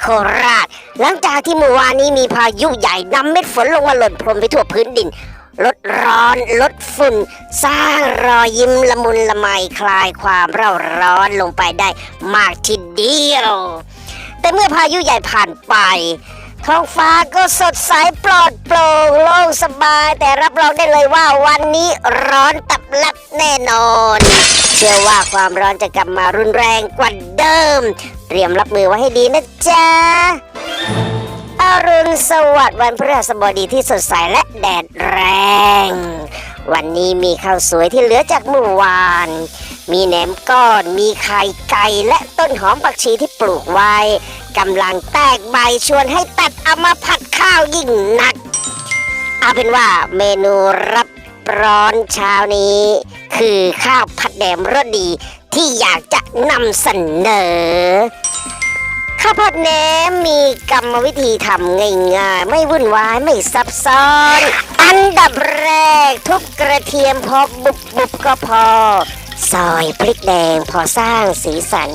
โคราช หลังจากที่เมื่อวานนี้มีพายุใหญ่นำเม็ดฝนลงมาหล่นพรมไปทั่วพื้นดิน ลดร้อนลดฝุ่น สร้างรอยยิ้มละมุนละไมคลายความเร่าร้อนลงไปได้มากทีเดียว แต่เมื่อพายุใหญ่ผ่านไป ท้องฟ้าก็สดใสปลอดโปร่งโล่งสบาย แต่รับรองได้เลยว่าวันนี้ร้อนตับลับแน่นอน เชื่อว่าความร้อนจะกลับมารุนแรงกว่าเดิม เตรียมรับมือไว้ให้ดีนะจ๊ะอรุณสวัสดิ์วันพฤหัสบดีที่สดใสและแดดแรง วันนี้มีข้าวสวยที่เหลือจากเมื่อวาน มีแหนมก้อน มีไข่ไก่และต้นหอมผักชีที่ปลูกไว้ กำลังแตกใบชวนให้ตัดเอามาผัดข้าวยิ่งหนัก เอาเป็นว่าเมนูรับร้อนเช้านี้ คือข้าวผัดแหนมรสดีที่อยากจะนำเสนอ ข้าวผัดแหนมมีกรรมวิธีทำง่ายๆ ไม่วุ่นวายไม่ซับซ้อน อันดับแรกทุบกระเทียมพอบุบบุบๆก็พอซอยพริกแดงพอสร้างสีสัน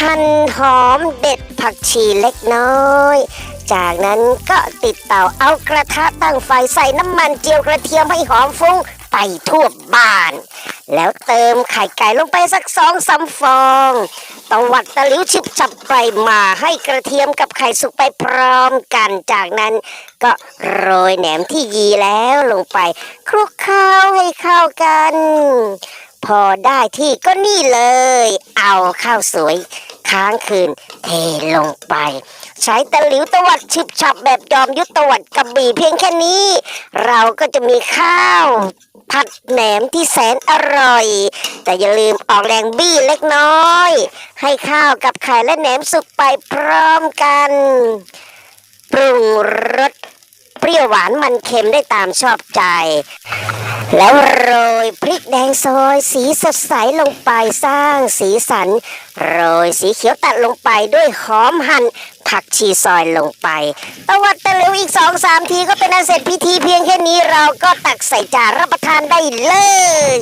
หั่นหอมเด็ดผักชีเล็กน้อย จากนั้นก็ติดเตาเอากระทะตั้งไฟใส่น้ำมันเจียวกระเทียมให้หอมฟุ้งไปทั่วบ้าน แล้วเติมไข่ไก่ลงไปสักสองสามฟองตวัดตะหลิวชิบฉับไปมาให้กระเทียมกับไข่สุกไปพร้อมกัน จากนั้นก็โรยแหนมที่ยีแล้วลงไป คลุกเคล้าให้เข้ากัน พอได้ที่ก็นี่เลย เอาข้าวสวยค้างคืนเทลงไป ใช้ตะหลิวตวัดชิบฉับแบบจอมยุทธตวัดกระบี่เพียงแค่นี้ เราก็จะมีข้าวผัดแหนมที่แสนอร่อย แต่อย่าลืมออกแรงบี้เล็กน้อย ให้ข้าวกับไข่และแหนมสุกไปพร้อมกัน ปรุงรส ปรี้ยวหวานมันเค็มได้ตามชอบใจ แล้วโรยพริกแดงซอยสีสดใสลงไปสร้างสีสัน โรยสีเขียวตัดลงไปด้วยหอมหั่นผักชีซอยลงไปตวัดตะหลวอีกสองสามทีก็เป็นอันเสร็จพิธีเพียงแค่นี้เราก็ตักใส่จานรับประทานได้เลย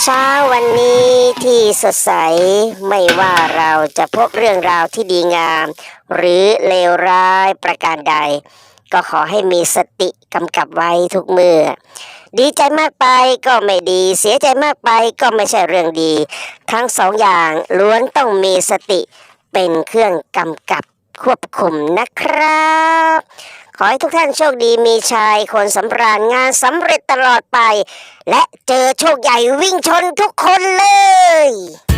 เช้าวันนี้ที่สดใสไม่ว่าเราจะพบเรื่องราวที่ดีงาม หรือเลวร้ายประการใด ก็ขอให้มีสติกำกับไว้ทุกเมื่อดีใจมากไปก็ไม่ดี เสียใจมากไปก็ไม่ใช่เรื่องดี ทั้งสองอย่างล้วนต้องมีสติเป็นเครื่องกำกับควบคุมนะครับ ขอให้ทุกท่านโชคดีมีชัยคนสำราญงานสำเร็จตลอดไป และเจอโชคใหญ่วิ่งชนทุกคนเลย